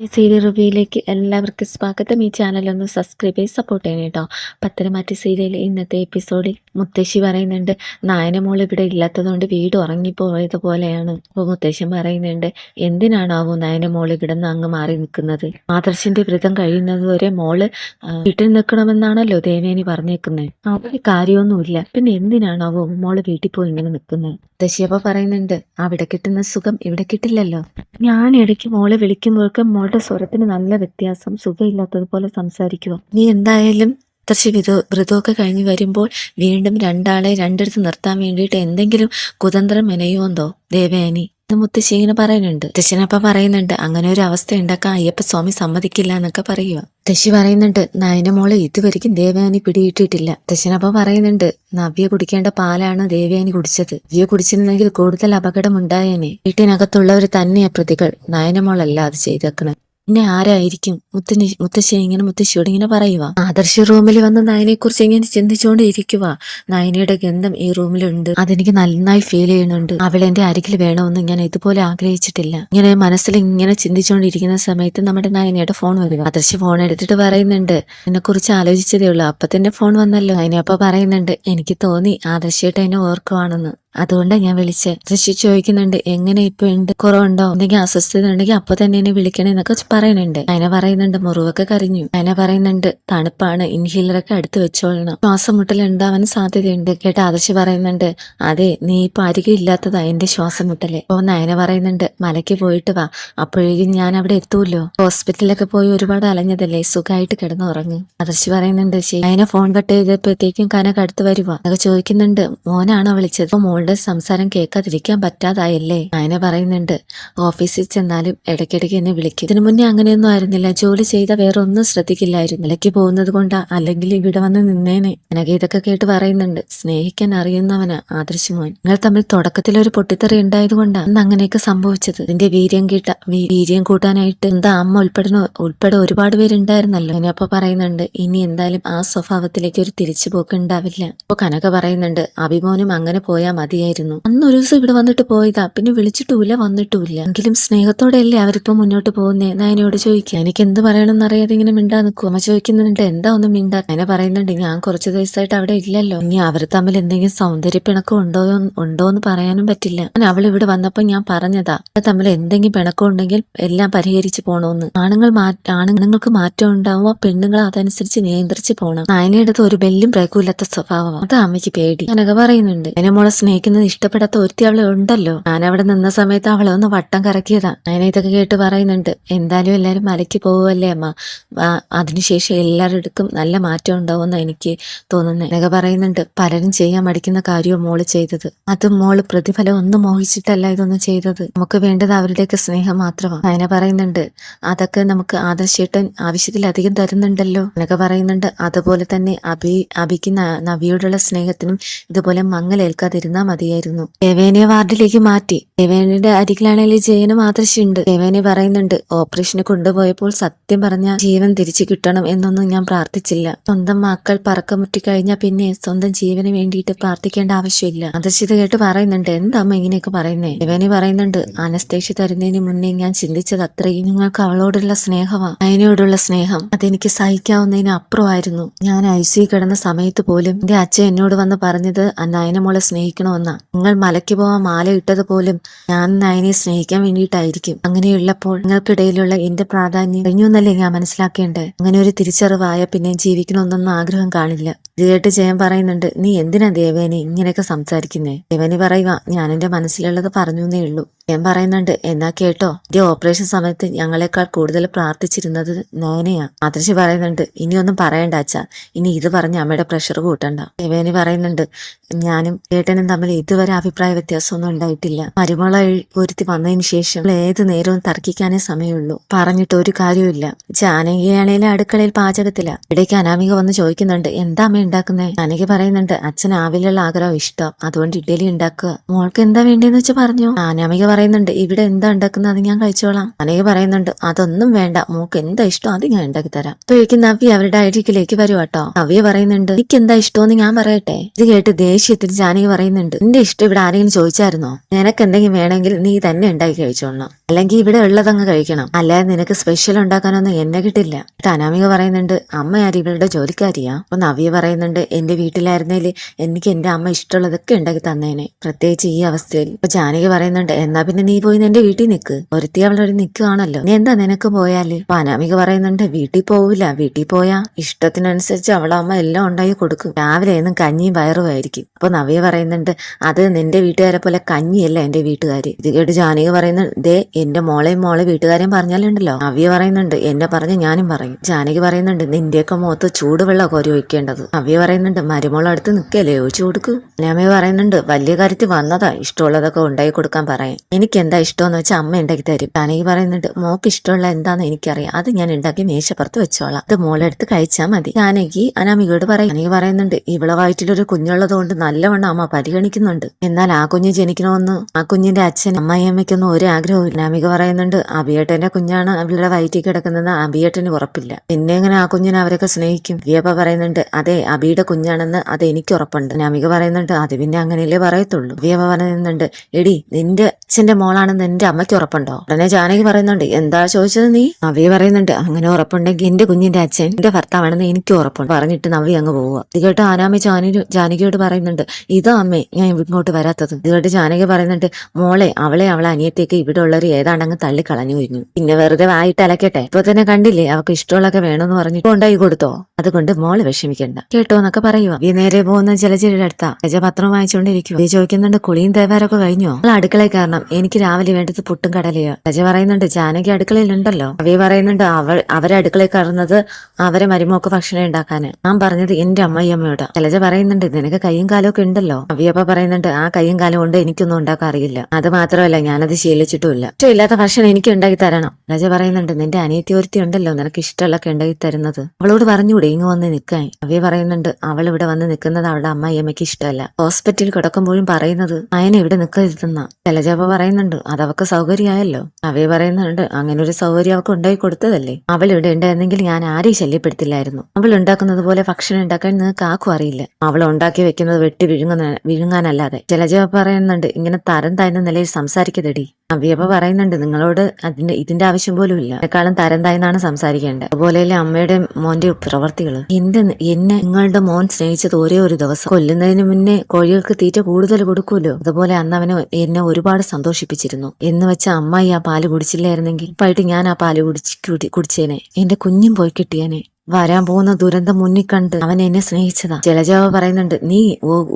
ഈ സീരിയൽ റിവ്യൂയിലേക്ക് എല്ലാവർക്കും സ്വാഗതം. ഈ ചാനൽ ഒന്ന് സബ്സ്ക്രൈബ് ചെയ്ത് സപ്പോർട്ട് ചെയ്യണം കേട്ടോ പത്തരമാറ്റി സീരിയൽ ഇന്നത്തെ എപ്പിസോഡിൽ മുത്തശ്ശി പറയുന്നുണ്ട് നായനമോൾ ഇവിടെ ഇല്ലാത്തതുകൊണ്ട് വീട് ഉറങ്ങിപ്പോയത് പോലെയാണ് അപ്പോൾ മുത്തശ്ശൻ പറയുന്നുണ്ട് എന്തിനാണാവോ നായനമോൾ ഇവിടെ നിന്ന് അങ്ങ് മാറി നിൽക്കുന്നത്? ആദർശിന്റെ വ്രതം കഴിയുന്നത് വരെ മോൾ വീട്ടിൽ നിൽക്കണമെന്നാണല്ലോ ദേവേനി പറഞ്ഞേക്കുന്നത് അവിടെ കാര്യമൊന്നുമില്ല. പിന്നെ എന്തിനാണാവോ മോൾ വീട്ടിൽ പോയി ഇങ്ങനെ നിൽക്കുന്നത്? മുത്തശ്ശി അപ്പോൾ പറയുന്നുണ്ട് അവിടെ കിട്ടുന്ന സുഖം ഇവിടെ കിട്ടില്ലല്ലോ. ഞാൻ ഇടയ്ക്ക് മോളെ വിളിക്കുമ്പോഴൊക്കെ മോളുടെ സ്വരത്തിന് നല്ല വ്യത്യാസം സുഖമില്ലാത്തതുപോലെ സംസാരിക്കുക. നീ എന്തായാലും കുറച്ച് വിധ വ്രതമൊക്കെ കഴിഞ്ഞ് വരുമ്പോൾ വീണ്ടും രണ്ടാളെ രണ്ടിടത്ത് നിർത്താൻ വേണ്ടിയിട്ട് എന്തെങ്കിലും കുതന്ത്രം മെനയുമെന്തോ ദേവയാനി എന്ന് മുത്തശ്ശി ഇങ്ങനെ പറയുന്നുണ്ട് മുത്തശ്ശനപ്പ പറയുന്നുണ്ട് അങ്ങനെ ഒരു അവസ്ഥ ഉണ്ടാക്കാൻ അയ്യപ്പ സ്വാമി സമ്മതിക്കില്ല എന്നൊക്കെ പറയുക മുത്തശ്ശി പറയുന്നുണ്ട് നയന മോളെ ഇതുവരെയ്ക്കും ദേവയാനി പിടിയിട്ടിട്ടില്ല മുത്തശ്ശനപ്പ പറയുന്നുണ്ട് നവ്യ കുടിക്കേണ്ട പാലാണ് ദേവയാനി കുടിച്ചത്. നവ്യ കുടിച്ചിരുന്നെങ്കിൽ കൂടുതൽ അപകടം ഉണ്ടായേനെ വീട്ടിനകത്തുള്ളവർ തന്നെയാ പ്രതികൾ. നയനമോളല്ല അത് ചെയ്തേക്കണത് പിന്നെ ആരായിരിക്കും? മുത്തന് മുത്തശ്ശി ഇങ്ങനെ മുത്തശ്ശിയോട് ഇങ്ങനെ പറയുക ആദർശ റൂമിൽ വന്ന് നയനെ കുറിച്ച് ഇങ്ങനെ ചിന്തിച്ചുകൊണ്ട് ഇരിക്കുക നയനയുടെ ഗന്ധം ഈ റൂമിലുണ്ട്. അതെനിക്ക് നന്നായി ഫീൽ ചെയ്യുന്നുണ്ട്. അവൾ എന്റെ അരികിൽ വേണമെന്ന് ഞാൻ ഇതുപോലെ ആഗ്രഹിച്ചിട്ടില്ല. ഇങ്ങനെ മനസ്സിൽ ഇങ്ങനെ ചിന്തിച്ചുകൊണ്ടിരിക്കുന്ന സമയത്ത് നമ്മുടെ നയനയുടെ ഫോൺ വരിക ആദർശ് ഫോൺ എടുത്തിട്ട് പറയുന്നുണ്ട്. എന്നെ കുറിച്ച് ആലോചിച്ചതേ ഉള്ളൂ. അപ്പൊ തന്നെ ഫോൺ വന്നല്ലോ അതിനപ്പ പറയുന്നുണ്ട്. എനിക്ക് തോന്നി ആദർശിയായിട്ട് എന്നെ ഓർക്കുവാണെന്ന്. അതുകൊണ്ടാണ് ഞാൻ വിളിച്ചത് ഋഷി ചോദിക്കുന്നുണ്ട് എങ്ങനെ ഇപ്പൊ ഉണ്ട്? കുറവുണ്ടോ? എന്തെങ്കിലും അസ്വസ്ഥത ഉണ്ടെങ്കിൽ അപ്പൊ തന്നെ എന്നെ വിളിക്കണേ എന്നൊക്കെ പറയുന്നുണ്ട്. അതിനെ പറയുന്നുണ്ട് മുറിവൊക്കെ കരിഞ്ഞു. അതിനെ പറയുന്നുണ്ട് തണുപ്പാണ് ഇൻഹീലറൊക്കെ അടുത്ത് വെച്ചോളണം. ശ്വാസം മുട്ടൽ ഉണ്ടാവാൻ സാധ്യതയുണ്ട്. കേട്ട ആദർശ് പറയുന്നുണ്ട് അതെ നീ ഇപ്പൊ അരികെ ഇല്ലാത്തതാ എന്റെ ശ്വാസം മുട്ടൽ. അപ്പൊ നയന പറയുന്നുണ്ട് മലയ്ക്ക് പോയിട്ട് വാ അപ്പോഴേക്കും ഞാൻ അവിടെ എത്തൂല്ലോ. ഹോസ്പിറ്റലിലൊക്കെ പോയി ഒരുപാട് അലഞ്ഞതല്ലേ സുഖമായിട്ട് കിടന്നുറങ്ങും. ആദർശ് പറയുന്നുണ്ട് അതിനെ ഫോൺ കട്ട് ചെയ്തപ്പോഴത്തേക്കും കനക അടുത്ത് വരുവാ. അതൊക്കെ ചോദിക്കുന്നുണ്ട് മോനാണോ വിളിച്ചത്? അപ്പൊ മോളുടെ സംസാരം കേൾക്കാതിരിക്കാൻ പറ്റാതായല്ലേ? അതിനെ പറയുന്നുണ്ട് ഓഫീസിൽ ചെന്നാലും ഇടയ്ക്കിടയ്ക്ക് എന്നെ വിളിക്കും. ഇതിനു മുന്നേ അങ്ങനെയൊന്നും ആയിരുന്നില്ല. ജോലി ചെയ്ത വേറെ ഒന്നും ശ്രദ്ധിക്കില്ലായിരുന്നു. നിലയ്ക്ക് പോകുന്നത് കൊണ്ടാ അല്ലെങ്കിൽ ഇവിടെ വന്ന് നിന്നേനെ. നിനക്ക് ഇതൊക്കെ കേട്ട് പറയുന്നുണ്ട് സ്നേഹിക്കാൻ അറിയുന്നവനാ ആദർശ് മോൻ. നിങ്ങൾ തമ്മിൽ തുടക്കത്തിൽ ഒരു പൊട്ടിത്തെറി ഉണ്ടായത് കൊണ്ടാണ് അന്ന് അങ്ങനെയൊക്കെ സംഭവിച്ചത്. നിന്റെ വീര്യം കിട്ട വീര്യം കൂട്ടാനായിട്ട് എന്താ അമ്മ ഉൾപ്പെടുന്ന ഉൾപ്പെടെ ഒരുപാട് പേരുണ്ടായിരുന്നല്ലോ? അതിനപ്പൊ പറയുന്നുണ്ട് ഇനി എന്തായാലും ആ സ്വഭാവത്തിലേക്ക് ഒരു തിരിച്ചുപോക്ക് ഉണ്ടാവില്ല. അപ്പൊ കനക പറയുന്നുണ്ട് അഭിമോനും അങ്ങനെ പോയാ മതിയായിരുന്നു. അന്ന് ഒരു ദിവസം ഇവിടെ വന്നിട്ട് പോയതാ. പിന്നെ വിളിച്ചിട്ടുമില്ല വന്നിട്ടുമില്ല എങ്കിലും സ്നേഹത്തോടെയല്ലേ അവരിപ്പോ മുന്നോട്ട് പോകുന്നേ? നയനോട് ചോദിക്കുക എനിക്ക് എന്ത് പറയണമെന്ന് അറിയാതെ ഇങ്ങനെ മിണ്ടാ നിൽക്കും. അമ്മ ചോദിക്കുന്നുണ്ട് എന്താ ഒന്നും മിണ്ടാ? അങ്ങനെ പറയുന്നുണ്ട്. ഞാൻ കുറച്ച് ദിവസമായിട്ട് അവിടെ ഇല്ലല്ലോ. ഇനി അവർ തമ്മിൽ എന്തെങ്കിലും സൗന്ദര്യ പിണക്കം ഉണ്ടോ ഉണ്ടോ എന്ന് പറയാനും പറ്റില്ല. ഞാൻ അവൾ ഇവിടെ വന്നപ്പോ ഞാൻ പറഞ്ഞതാ. തമ്മിൽ എന്തെങ്കിലും പിണക്കം ഉണ്ടെങ്കിൽ എല്ലാം പരിഹരിച്ചു പോണോന്ന്. ആണുങ്ങൾ ആണുങ്ങൾക്ക് മാറ്റം ഉണ്ടാവുമോ? പെണ്ണുങ്ങൾ അതനുസരിച്ച് നിയന്ത്രിച്ച് പോണം. നായനയുടെ ഒരു ബെല്ലും പ്രകൂലത്തെ സ്വഭാവമാണ്. അത് അമ്മയ്ക്ക് പേടി. ഞാനൊക്കെ പറയുന്നുണ്ട്. എന്നെ മോളെ സ്നേഹിക്കുന്നത് ഇഷ്ടപ്പെടാത്ത ഒരുത്തി അവളെ ഉണ്ടല്ലോ. ഞാൻ അവിടെ നിന്ന സമയത്ത് അവളെ ഒന്ന് വട്ടം കറക്കിയതാ. അങ്ങനെ ഇതൊക്കെ കേട്ട് പറയുന്നുണ്ട്. എന്തായാലും എല്ലാരും മലയ്ക്ക് പോവുമല്ലേ അമ്മ? അതിനുശേഷം എല്ലാവരുടെക്കും നല്ല മാറ്റം ഉണ്ടാവുമെന്ന് എനിക്ക് തോന്നുന്നത് എന്നൊക്കെ പറയുന്നുണ്ട്. പലരും ചെയ്യാൻ മടിക്കുന്ന കാര്യവും മോൾ ചെയ്തത്. അതും മോൾ പ്രതിഫലം ഒന്നും മോഹിച്ചിട്ടല്ല ഇതൊന്നും ചെയ്തത്. നമുക്ക് വേണ്ടത് അവരുടെയൊക്കെ സ്നേഹം മാത്രമാണ്. അങ്ങനെ പറയുന്നുണ്ട്. അതൊക്കെ നമുക്ക് ആദർശേട്ടൻ ആവശ്യത്തിലധികം തരുന്നുണ്ടല്ലോ എന്നൊക്കെ പറയുന്നുണ്ട്. അതുപോലെ തന്നെ അഭി അഭിക്ക് നവിയോടുള്ള സ്നേഹത്തിനും ഇതുപോലെ മങ്ങലേൽക്കാതിരുന്നാ മതിയായിരുന്നു. ദേവേനെ വാർഡിലേക്ക് മാറ്റി. ദേവേനയുടെ അരികിലാണെങ്കിൽ ജയന് ആദർശുണ്ട് ദേവേനെ പറയുന്നുണ്ട് ഓപ്പറേഷന് കൊണ്ടുപോയപ്പോൾ സത്യം പറഞ്ഞ ജീവൻ തിരിച്ചു കിട്ടണം എന്നൊന്നും ഞാൻ പ്രാർത്ഥിച്ചില്ല. സ്വന്തം മക്കൾ പറക്കമുറ്റി കഴിഞ്ഞാൽ പിന്നെ സ്വന്തം ജീവന് വേണ്ടിയിട്ട് പ്രാർത്ഥിക്കേണ്ട ആവശ്യമില്ല. അദർശിത കേട്ട് പറയുന്നുണ്ട് എന്താമ്മ ഇങ്ങനെയൊക്കെ പറയുന്നേ? ദേവേനി പറയുന്നുണ്ട് അനസ്തേഷ്യ തരുന്നതിന് മുന്നേ ഞാൻ ചിന്തിച്ചത് അത്രയും നിങ്ങൾക്ക് അവളോടുള്ള സ്നേഹമാ അതിനോടുള്ള സ്നേഹം. അതെനിക്ക് സഹിക്കാവുന്നതിന് അപ്പുറമായിരുന്നു. ഞാൻ ഐ സി കിടന്ന സമയത്ത് പോലും എന്റെ അച്ഛൻ എന്നോട് വന്ന് പറഞ്ഞത് നയനമോളെ നയനമോളെ സ്നേഹിക്കണമെന്നാ നിങ്ങൾ മലയ്ക്ക് പോവാൻ മാല ഇട്ടത് പോലും ഞാൻ നയനെ സ്നേഹിക്കാൻ വേണ്ടിയിട്ടായിരിക്കും. അങ്ങനെയുള്ളപ്പോൾ നിങ്ങൾക്കിടയിലുള്ള എന്റെ പ്രാധാന്യം കഴിഞ്ഞു എന്നല്ലേ ഞാൻ മനസ്സിലാക്കേണ്ടേ അങ്ങനെ ഒരു തിരിച്ചറിവായ പിന്നെ ജീവിക്കണമെന്നൊന്നും ആഗ്രഹം കാണില്ല. കേട്ട് ജയൻ പറയുന്നുണ്ട് നീ എന്തിനാ ദേവേനെ ഇങ്ങനെയൊക്കെ സംസാരിക്കുന്നേ? ദേവനി പറയുക ഞാൻ എന്റെ മനസ്സിലുള്ളത് പറഞ്ഞു എന്നേ ഉള്ളൂ. ഞാൻ പറയുന്നുണ്ട്. എന്നാ കേട്ടോ? ഇതേ ഓപ്പറേഷൻ സമയത്ത് ഞങ്ങളെക്കാൾ കൂടുതൽ പ്രാർത്ഥിച്ചിരുന്നത് നോനയാ ആദർശി പറയുന്നുണ്ട് ഇനിയൊന്നും പറയണ്ട അച്ഛാ. ഇനി ഇത് പറഞ്ഞ് അമ്മയുടെ പ്രഷർ കൂട്ടണ്ട. ദേവേനി പറയുന്നുണ്ട് ഞാനും ചേട്ടനും തമ്മിൽ ഇതുവരെ അഭിപ്രായ വ്യത്യാസമൊന്നും ഉണ്ടായിട്ടില്ല. മരുമള ഒരുത്തി വന്നതിന് ശേഷം ഏത് നേരവും തർക്കിക്കാനേ സമയമുള്ളൂ. പറഞ്ഞിട്ട് ഒരു കാര്യമില്ല ജാനകിയാണേലും അടുക്കളയിൽ പാചകത്തില. ഇടയ്ക്ക് അനാമിക വന്ന് ചോദിക്കുന്നുണ്ട് എന്താ അമ്മ ഉണ്ടാക്കുന്നേ? ജാനകി പറയുന്നുണ്ട് അച്ഛൻ ആവിലുള്ള ആഗ്രഹം ഇഷ്ടം. അതുകൊണ്ട് ഇഡലി ഉണ്ടാക്കുക. മോൾക്ക് എന്താ വേണ്ടിയെന്ന് വെച്ച് പറഞ്ഞു? അനാമിക പറയുന്നുണ്ട് ഇവിടെ എന്താ ഉണ്ടാക്കുന്നത്? അത് ഞാൻ കഴിച്ചോളാം. അനേക പറയുന്നുണ്ട് അതൊന്നും വേണ്ട മോക്ക് എന്താ ഇഷ്ടം? അത് ഞാൻ ഉണ്ടാക്കി തരാം. എനിക്ക് നവ്യ അവരുടെ അരികിലേക്ക് വരും കേട്ടോ. നവ്യ പറയുന്നുണ്ട് എനിക്ക് എന്താ ഇഷ്ടമെന്ന് ഞാൻ പറയട്ടെ. ഇത് കേട്ട് ദേഷ്യത്തിൽ ജാനകി പറയുന്നുണ്ട് എന്റെ ഇഷ്ടം ഇവിടെ ആരെങ്കിലും ചോദിച്ചായിരുന്നോ? നിനക്ക് എന്തെങ്കിലും വേണമെങ്കിൽ നീ തന്നെ ഉണ്ടാക്കി കഴിച്ചോളണം. അല്ലെങ്കിൽ ഇവിടെ ഉള്ളതങ്ങ് കഴിക്കണം. അല്ലാതെ നിനക്ക് സ്പെഷ്യൽ ഉണ്ടാക്കാനൊന്നും എന്നെ കിട്ടില്ല. അനാമിക പറയുന്നുണ്ട് അമ്മ ആര് ഇവളുടെ ജോലിക്കാരിയാ. അപ്പൊ നവ്യ പറയുന്നുണ്ട് എന്റെ വീട്ടിലായിരുന്നേൽ എനിക്ക് എന്റെ അമ്മ ഇഷ്ടമുള്ളതൊക്കെ ഉണ്ടാക്കി തന്നേനെ പ്രത്യേകിച്ച് ഈ അവസ്ഥയിൽ. ഇപ്പൊ ജാനകി പറയുന്നുണ്ട് എന്നാ പിന്നെ നീ പോയി നിന്റെ വീട്ടിൽ നിൽക്ക് ഒരുത്തി അവളൊരു നിൽക്കുകയാണല്ലോ നീ എന്താ നിനക്ക് പോയാൽ? പാനാമിക പറയുന്നുണ്ട് വീട്ടിൽ പോവില്ല വീട്ടിൽ പോയാ ഇഷ്ടത്തിനനുസരിച്ച് അവളെ അമ്മ എല്ലാം ഉണ്ടായി കൊടുക്കും. രാവിലെ എന്നും കഞ്ഞിയും വയറുമായിരിക്കും അപ്പൊ നവ്യ പറയുന്നുണ്ട് അത് നിന്റെ വീട്ടുകാരെ പോലെ കഞ്ഞിയല്ല എന്റെ വീട്ടുകാര്. ഇത് കേട്ട് ജാനകി പറയുന്നുണ്ട് ദേ എന്റെ മോളെയും മോളെ വീട്ടുകാരെയും പറഞ്ഞാലുണ്ടല്ലോ? നവ്യ പറയുന്നുണ്ട് എന്നെ പറഞ്ഞ് ഞാനും പറയും. ജാനകി പറയുന്നുണ്ട് നിന്റെയൊക്കെ മുഖത്ത് ചൂടുവെള്ളം കോരി ഒഴിക്കേണ്ടത് നവ്യ പറയുന്നുണ്ട് മരുമോളടുത്ത് നിൽക്കല്ലേ ഒഴിച്ചു കൊടുക്കൂ. അനാമി പറയുന്നുണ്ട് വലിയ കാര്യത്തിൽ വന്നതാ ഇഷ്ടമുള്ളതൊക്കെ ഉണ്ടായി കൊടുക്കാൻ പറയാം എനിക്ക് എന്താ ഇഷ്ടമെന്ന് വെച്ചാൽ അമ്മ ഉണ്ടാക്കി തരും. ജാനകി പറയുന്നുണ്ട് മോക്ക് ഇഷ്ടമുള്ള എന്താന്ന് എനിക്കറിയാം. അത് ഞാൻ ഉണ്ടാക്കി മേശപ്പുറത്ത് വെച്ചോളാം. അത് മോളെടുത്ത് കഴിച്ചാൽ മതി. ജാനകി അനാമികയോട് പറയും. ജാനകി പറയുന്നുണ്ട് ഇവളെ വയറ്റിലൊരു കുഞ്ഞുള്ളത് കൊണ്ട് നല്ലവണ്ണം അമ്മ പരിഗണിക്കുന്നുണ്ട്. എന്നാൽ ആ കുഞ്ഞ് ജനിക്കണമെന്ന് ആ കുഞ്ഞിന്റെ അച്ഛൻ അമ്മായിയമ്മയ്ക്കൊന്നും ഒരു ആഗ്രഹവും അനാമിക പറയുന്നുണ്ട് അബിയേട്ടന്റെ കുഞ്ഞാണ് അവളുടെ വയറ്റിൽ കിടക്കുന്നത് അബിയേട്ടന് ഉറപ്പില്ല. പിന്നെ എങ്ങനെ ആ കുഞ്ഞിനെ അവരൊക്കെ സ്നേഹിക്കും? വിയപ്പ പറയുന്നുണ്ട് അതെ അബിയുടെ കുഞ്ഞാണെന്ന് അത് എനിക്ക് ഉറപ്പുണ്ട്. അനാമിക പറയുന്നുണ്ട് അത് പിന്നെ അങ്ങനെയല്ലേ പറയത്തുള്ളൂ. വിയപ്പ പറയുന്നുണ്ട് എടി നിന്റെ അച്ഛന്റെ മോളാണെന്ന് എന്റെ അമ്മയ്ക്ക് ഉറപ്പുണ്ടോ? ഉടനെ ജാനകി പറയുന്നുണ്ട് എന്താ ചോദിച്ചത് നീ? നവ്യ പറയുന്നുണ്ട് അങ്ങനെ ഉറപ്പുണ്ടെങ്കിൽ എന്റെ കുഞ്ഞിന്റെ അച്ഛൻ എന്റെ ഭർത്താവാണെന്ന് എനിക്ക് ഉറപ്പുണ്ട് പറഞ്ഞിട്ട് നവ്യ അങ്ങ് പോവുക ഇത് കേട്ട് ആനാമി ജാനു ജാനകിയോട് പറയുന്നുണ്ട് ഇതാ അമ്മേ ഞാൻ ഇങ്ങോട്ട് വരാത്തത്. ഇത് കേട്ട് ജാനകി പറയുന്നുണ്ട് മോളെ അവളെ അവളെ അനിയത്തേക്ക് ഇവിടെ ഉള്ളവർ ഏതാണ്ട് അങ്ങ് തള്ളിക്കളഞ്ഞു കഴിഞ്ഞു പിന്നെ വെറുതെ വായിട്ട് അലക്കട്ടെ. ഇപ്പൊ തന്നെ കണ്ടില്ലേ അവക്ക് ഇഷ്ടമുള്ളൊക്കെ വേണമെന്ന് പറഞ്ഞിട്ട് കൊണ്ടായി കൊടുത്തോ? അതുകൊണ്ട് മോൾ വിഷമിക്കണ്ട. കേട്ടോ എന്നൊക്കെ പറയുക ഈ നേരെ പോകുന്ന ജലജയുടെ അടുത്താ. രജപത്രം വായിച്ചുകൊണ്ടിരിക്കുക ഈ ചോദിക്കുന്നുണ്ട് കുളിയും തേവാരൊക്കെ കഴിഞ്ഞോ? അടുക്കളയിൽ കാരണം എനിക്ക് രാവിലെ വേണ്ടത് പുട്ടും കടലയോ? രജ പറയുന്നുണ്ട് ജാനകി അടുക്കളയിലുണ്ടല്ലോ. അവയെ പറയുന്നുണ്ട് അവൾ അവരെ അടുക്കളയിൽ കയറുന്നത് അവരെ മരുമോക്ക് ഭക്ഷണം ഉണ്ടാക്കാന്. ഞാൻ പറഞ്ഞത് എന്റെ അമ്മയമ്മയോട്. ജലജ പറയുന്നുണ്ട് നിനക്ക് കൈയും കാലും ഒക്കെ ഉണ്ടല്ലോ? അവിയപ്പ പറയുന്നുണ്ട് ആ കൈയും കാലം കൊണ്ട് എനിക്കൊന്നും ഉണ്ടാക്കാൻ അറിയില്ല. അത് മാത്രമല്ല ഞാനത് ശീലിച്ചിട്ടുമില്ല. ഇഷ്ടമില്ലാത്ത ഭക്ഷണം എനിക്ക് ഉണ്ടാക്കി തരണം ലജ പറയുന്നുണ്ട് നിന്റെ അനിയത്തി ഒരുത്തി ഉണ്ടല്ലോ നിനക്ക് ഇഷ്ടമുള്ളൊക്കെ ഉണ്ടാക്കി തരുന്നത് അവളോട് പറഞ്ഞുകൂടെ ഇങ്ങ് വന്ന് നിൽക്കാൻ അവയെ പറയുന്നുണ്ട് അവൾ ഇവിടെ വന്ന് നിൽക്കുന്നത് അവളുടെ അമ്മയമ്മയ്ക്ക് ഇഷ്ടമല്ല. ഹോസ്പിറ്റലിൽ കിടക്കുമ്പോഴും പറയുന്നത് അയനെ ഇവിടെ നിൽക്കരുതെന്ന. ജലജാപ പറയുന്നുണ്ട് അത് അവക്ക് സൗകര്യമായല്ലോ. അവയെ പറയുന്നുണ്ട് അങ്ങനെ ഒരു സൗകര്യം അവക്ക് ഉണ്ടായി കൊടുത്തതല്ലേ? അവൾ ഇവിടെ ഉണ്ടായിരുന്നെങ്കിൽ ഞാൻ ആരെയും ശല്യപ്പെടുത്തില്ലായിരുന്നു. അവൾ ഉണ്ടാക്കുന്നത് പോലെ ഭക്ഷണം ഉണ്ടാക്കാൻ നിങ്ങൾക്ക് ആക്കും അറിയില്ല. അവൾ ഉണ്ടാക്കി വെക്കുന്നത് വെട്ടി വിഴുങ്ങുന്ന വിഴുങ്ങാനല്ലാതെ. ജലജ പറയുന്നുണ്ട് ഇങ്ങനെ തരം താഴ്ന്ന നിലയിൽ സംസാരിക്കതടി അവിയപ്പ പറയുന്നുണ്ട് നിങ്ങളോട് അതിന്റെ ഇതിന്റെ ആവശ്യം പോലും ഇല്ല. എന്നെക്കാളും തരം സംസാരിക്കേണ്ടത്. അതുപോലെ അമ്മയുടെ മോന്റെ പ്രവർത്തികൾ എന്റെ എന്നെ നിങ്ങളുടെ മോൻ സ്നേഹിച്ചത് ഒരേ ഒരു ദിവസം കൊല്ലുന്നതിന് മുന്നേ കോഴികൾക്ക് തീറ്റ കൂടുതൽ കൊടുക്കുമല്ലോ? അതുപോലെ അന്ന് അവന് എന്നെ ഒരുപാട് സന്തോഷിപ്പിച്ചിരുന്നു. എന്ന് വെച്ച അമ്മായി ആ പാൽ കുടിച്ചില്ലായിരുന്നെങ്കിൽ? ഇപ്പായിട്ട് ഞാൻ ആ പാൽ കുടിച്ച് കുടി- കുടിച്ചേനെ. എന്റെ കുഞ്ഞും പോയി കിട്ടിയേനെ. വരാൻ പോകുന്ന ദുരന്തം മുന്നിൽ കണ്ട് അവൻ എന്നെ സ്നേഹിച്ചതാ. ജലജാവ പറയുന്നുണ്ട് നീ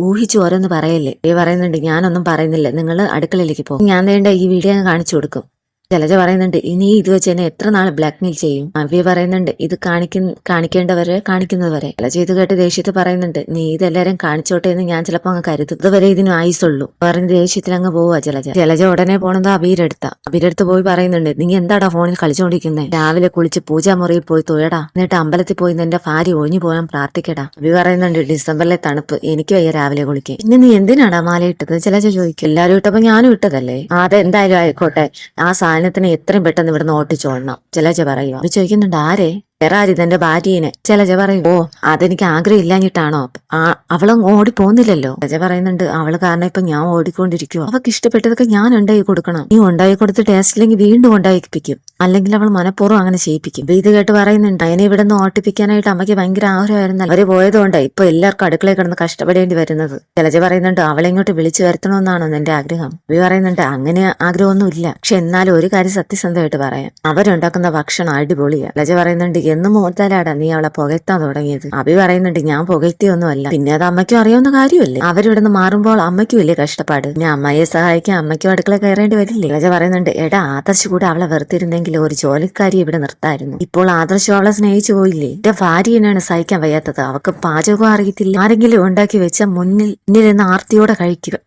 ഊഹിച്ചു ഓരോന്ന് പറയല്ലേ? ഈ പറയുന്നുണ്ട് ഞാനൊന്നും പറയുന്നില്ല. നിങ്ങൾ അടുക്കളയിലേക്ക് പോകും ഞാൻ വേണ്ട ഈ വീഡിയോ കാണിച്ചു കൊടുക്കും. ജലജ പറയുന്നുണ്ട് ഇനി ഇത് വെച്ച് എന്നെ എത്ര നാൾ ബ്ലാക്ക്മെയിൽ ചെയ്യും? അവിയ പറയുന്നുണ്ട് ഇത് കാണിക്കുന്ന കാണിക്കേണ്ടവരെ കാണിക്കുന്നവരെ. ജലജ ഇത് കേട്ട് ദേഷ്യത്ത് പറയുന്നുണ്ട് നീ ഇതെല്ലാരും കാണിച്ചോട്ടെ എന്ന് ഞാൻ ചിലപ്പോ അങ്ങ് കരുതും ഇതുവരെ ഇതിന് ആയുസുള്ളൂ പറഞ്ഞ് ദേഷ്യത്തിൽ അങ്ങ് പോവാ ജലജ. ജലജ ഉടനെ പോണത് അബീരെടുത്ത. അബീരെടുത്ത് പോയി പറയുന്നുണ്ട് നീ എന്താടാ ഫോണിൽ കളിച്ചോണ്ടിരിക്കുന്നത് രാവിലെ കുളിച്ച് പൂജാമുറിയിൽ പോയി തൊഴടാ. എന്നിട്ട് അമ്പലത്തിൽ പോയി നിന്റെ ഭാര്യ ഒഴിഞ്ഞു പോകാൻ പ്രാർത്ഥിക്കടാ. അബി പറയുന്നുണ്ട് ഡിസംബറിലെ തണുപ്പ് എനിക്ക് വയ്യ രാവിലെ കുളിക്കാൻ. പിന്നെ നീ എന്തിനാടാ മാല ഇട്ടത് ജലജ ചോദിക്കും. എല്ലാരും ഇട്ടപ്പോ ഞാനും ഇട്ടതല്ലേ? അതെന്തായാലും ആയിക്കോട്ടെ. ആ സാധനത്തിന് എത്രയും പെട്ടെന്ന് ഇവിടുന്ന് ഓട്ടിച്ചോളണം ജലജ പറയുക അവർ ചോദിക്കുന്നുണ്ട് ആരെ? വേറെ തന്റെ ഇതെന്റെ ഭാര്യനെ ചെലജ പറയും ഓ അതെനിക്ക് ആഗ്രഹം ഇല്ലാഞ്ഞിട്ടാണോ ആ അവളും ഓടി പോകുന്നില്ലല്ലോ ചെലജ പറയുന്നുണ്ട് അവൾ കാരണം ഇപ്പൊ ഞാൻ ഓടിക്കൊണ്ടിരിക്കുവോ. അവക്ക് ഇഷ്ടപ്പെട്ടതൊക്കെ ഞാൻ ഉണ്ടാക്കി കൊടുക്കണം. നീ ഉണ്ടാക്കി കൊടുത്ത് ടേസ്റ്റ് ഇല്ലെങ്കിൽ വീണ്ടും ഉണ്ടാക്കിപ്പിക്കും. അല്ലെങ്കിൽ അവൾ മനഃപൂർവം അങ്ങനെ ചെയ്യിപ്പിക്കും. ഇത് കേട്ട് പറയുന്നുണ്ട് അതിനെ ഇവിടെ നിന്ന് ഓട്ടിപ്പിക്കാനായിട്ട് അമ്മയ്ക്ക് ഭയങ്കര ആഗ്രഹമായിരുന്നു അവർ പോയതുകൊണ്ട് ഇപ്പൊ എല്ലാവർക്കും അടുക്കളയിൽ കിടന്ന് കഷ്ടപ്പെടേണ്ടി വരുന്നത്. ചെലജ പറയുന്നുണ്ട് അവളെ ഇങ്ങോട്ട് വിളിച്ചു വരുത്തണമെന്നാണോ എന്റെ ആഗ്രഹം? ഇവ പറയുന്നുണ്ട് അങ്ങനെ ആഗ്രഹമൊന്നും ഇല്ല പക്ഷെ എന്നാലും ഒരു കാര്യം സത്യസന്ധമായിട്ട് പറയാം. അവരുണ്ടാക്കുന്ന ഭക്ഷണം അടിപൊളിയാ. ലജ പറയുന്നുണ്ട് എന്ന് മുതലാടാ നീ അവളെ പുകഴ്ത്താൻ തുടങ്ങിയത്. അഭി പറയുന്നുണ്ട് ഞാൻ പുകഴ്ത്തിയൊന്നുമല്ല. പിന്നെ അത് അമ്മയ്ക്കും അറിയാവുന്ന കാര്യമല്ലേ? അവരിവിടുന്ന് മാറുമ്പോൾ അമ്മയ്ക്കും വലിയ കഷ്ടപ്പാട്. ഞാൻ അമ്മയെ സഹായിക്കാൻ അമ്മയ്ക്കും അടുക്കള കയറേണ്ടി വരില്ലേ? ലജ പറയുന്നുണ്ട് എടാ ആദർശ് കൂടെ അവളെ വെറുത്തിരുന്നെങ്കിൽ ഒരു ജോലിക്കാരി ഇവിടെ നിർത്തായിരുന്നു. ഇപ്പോൾ ആദർശ് അവളെ സ്നേഹിച്ചു പോയില്ലേ? എന്റെ ഭാര്യനാണ് സഹിക്കാൻ വയ്യാത്തത്. അവക്ക് പാചകവും അറിയത്തില്ല. ആരെങ്കിലും ഉണ്ടാക്കി വെച്ച മുന്നിൽ നിന്ന് ആർത്തിയോടെ കഴിക്കുക.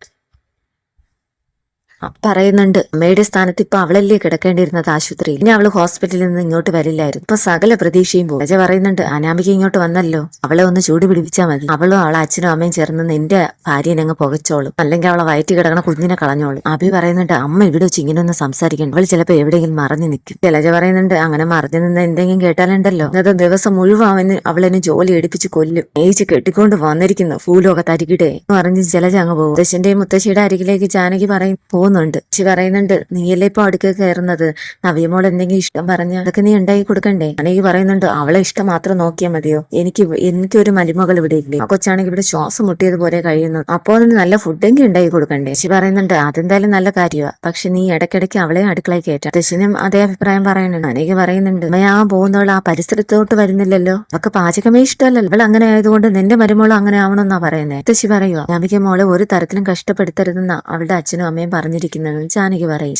പറയുന്നുണ്ട്. അമ്മയുടെ സ്ഥാനത്ത് ഇപ്പൊ അവളല്ലേ കിടക്കേണ്ടിയിരുന്നത് ആശുപത്രിയിൽ. ഇനി അവൾ ഹോസ്പിറ്റലിൽ നിന്ന് ഇങ്ങോട്ട് വരില്ലായിരുന്നു. ഇപ്പൊ സകല പ്രതീക്ഷയും പോകും രാജ പറയുന്നുണ്ട് അനാമിക ഇങ്ങോട്ട് വന്നല്ലോ. അവളെ ഒന്ന് ചൂട് പിടിപ്പിച്ചാൽ മതി. അവളും അവളെ അച്ഛനും അമ്മയും ചേർന്ന് നിന്റെ ഭാര്യനെ അങ്ങ് പുകച്ചോളും. അല്ലെങ്കിൽ അവളെ വയറ്റി കിടക്കണ കുഞ്ഞിനെ കളഞ്ഞോളും. അഭി പറയുന്നുണ്ട് അമ്മ ഇവിടെ വെച്ച് ഇങ്ങനെ ഒന്ന് സംസാരിക്കണം അവൾ ചിലപ്പോ എവിടെയെങ്കിലും മറഞ്ഞു നിൽക്കും. ജലജ പറയുന്നുണ്ട് അങ്ങനെ മറഞ്ഞു നിന്ന് എന്തെങ്കിലും കേട്ടാലുണ്ടല്ലോ. ഇന്നത്തെ ദിവസം മുഴുവൻ അവന് അവളെന്നെ ജോലി എടുപ്പിച്ച് കൊല്ലും. ഏച്ച് കെട്ടിക്കൊണ്ട് വന്നിരിക്കുന്നു. ഭൂലോകത്തരികിടെ എന്ന് പറഞ്ഞ് ജലജ അങ്ങ് പോകും. മുത്തശ്ശന്റെയും മുത്തശ്ശിയുടെ അരികിലേക്ക് ജാനകി പറയും പോകുന്നുണ്ട് ചി പറയുന്നുണ്ട്. നീയല്ലേ ഇപ്പൊ അടുക്ക കയറുന്നത്? നവ്യമോൾ എന്തെങ്കിലും ഇഷ്ടം പറഞ്ഞ അതൊക്കെ നീ ഉണ്ടായി കൊടുക്കണ്ടേ? അല്ലെങ്കിൽ പറയുന്നുണ്ട് അവളെ ഇഷ്ടം മാത്രം നോക്കിയാൽ മതിയോ? എനിക്ക് എനിക്കൊരു മരുമകൾ ഇവിടെ ഇല്ലേ? കൊച്ചാണെങ്കിൽ ഇവിടെ ശ്വാസം മുട്ടിയതുപോലെ കഴിയുന്നു. അപ്പോൾ അതിന് നല്ല ഫുഡെങ്കിലും ഉണ്ടായി കൊടുക്കണ്ടേ? ചി പറയുന്നുണ്ട് അതെന്തായാലും നല്ല കാര്യമാണ് പക്ഷെ നീ ഇടയ്ക്കിടയ്ക്ക് അവളെ അടുക്കളയിൽ കയറ്റാം. ദശനും അതേ അഭിപ്രായം പറയുന്നുണ്ട്. അനേക പറയുന്നുണ്ട് ആ പോകുന്നവൾ ആ പരിസരത്തോട്ട് വരുന്നില്ലല്ലോ? അവക്ക് പാചകമേ ഇഷ്ടമല്ലല്ലോ. അവൾ അങ്ങനെ ആയതുകൊണ്ട് നിന്റെ മരുമോൾ അങ്ങനെ ആവണമെന്നാ പറയുന്നത് ശി പറയുക നമിക്ക് മോളെ ഒരു തരത്തിലും കഷ്ടപ്പെടുത്തരുതെന്നാ അവളുടെ അച്ഛനും അമ്മയും പറഞ്ഞിരിക്കുന്നത് ജാനകി പറയും.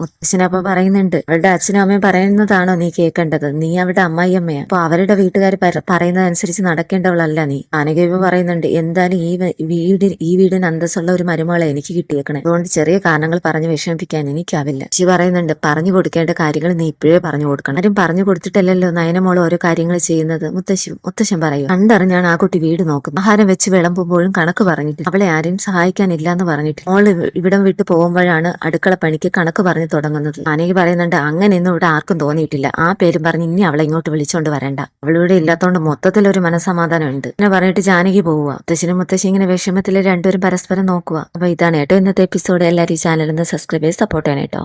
മുത്തശ്ശനപ്പൊ പറയുന്നുണ്ട് അവളുടെ അച്ഛനും അമ്മയും പറയുന്നതാണോ നീ കേൾക്കേണ്ടത് നീ അവരുടെ അമ്മായി അമ്മയാ അപ്പൊ അവരുടെ വീട്ടുകാർ പറയുന്നതനുസരിച്ച് നടക്കേണ്ടവളല്ല നീ. ജാനകി പറയുന്നുണ്ട് എന്തായാലും ഈ വീടിന് വീട് ഈ വീടിന് അന്തസ്സുള്ള ഒരു മരുമകളെ എനിക്ക് കിട്ടിയേക്കണേ. അതുകൊണ്ട് ചെറിയ കാരണങ്ങൾ പറഞ്ഞ് വിഷമിപ്പിക്കാൻ എനിക്കാവില്ല. ചി പറയുന്നുണ്ട് പറഞ്ഞു കൊടുക്കേണ്ട കാര്യങ്ങൾ നീ ഇപ്പോഴേ പറഞ്ഞു കൊടുക്കണം. ആരും പറഞ്ഞു കൊടുത്തിട്ടല്ലല്ലോ നയനമോൾ ഓരോ കാര്യങ്ങൾ ചെയ്യുന്നത്. മുത്തശ്ശി മുത്തശ്ശൻ പറയും കണ്ടറിഞ്ഞാണ് ആ കുട്ടി വീട് നോക്കുന്നത്. ആഹാരം വെച്ച് വിളമ്പുമ്പോഴും കണക്ക് പറഞ്ഞിട്ട് അവളെ ആരെയും സഹായിക്കാനില്ല എന്ന് പറഞ്ഞിട്ട് മോൾ ഇവിടം വിട്ട് പോകുമ്പോഴാണ് അടുക്കള പണിക്ക് കണക്ക് പറഞ്ഞു തുടങ്ങുന്നത്. അനേകി പറയുന്നുണ്ട് അങ്ങനെയൊന്നും ഇവിടെ ആർക്കും തോന്നിയിട്ടില്ല. ആ പേരും പറഞ്ഞ് ഇനി അവളെ ഇങ്ങോട്ട് വിളിച്ചോണ്ട് വരണ്ട. അവളിവിടെ ഇല്ലാത്തോണ്ട് മൊത്തത്തിൽ ഒരു മനസമാധാനം ഉണ്ട് എന്നെ പറഞ്ഞിട്ട് ജാനകി പോവുക മുത്തശ്ശനും മുത്തശ്ശി ഇങ്ങനെ വിഷമത്തിൽ രണ്ടുപേരും പരസ്പരം നോക്കുക അപ്പൊ ഇതാണ് കേട്ടോ ഇന്നത്തെ എപ്പിസോഡ്. എല്ലാവരും ഈ ചാനലിൽ നിന്ന് സബ്സ്ക്രൈബ് ചെയ്ത് സപ്പോർട്ട് ചെയ്യണം കേട്ടോ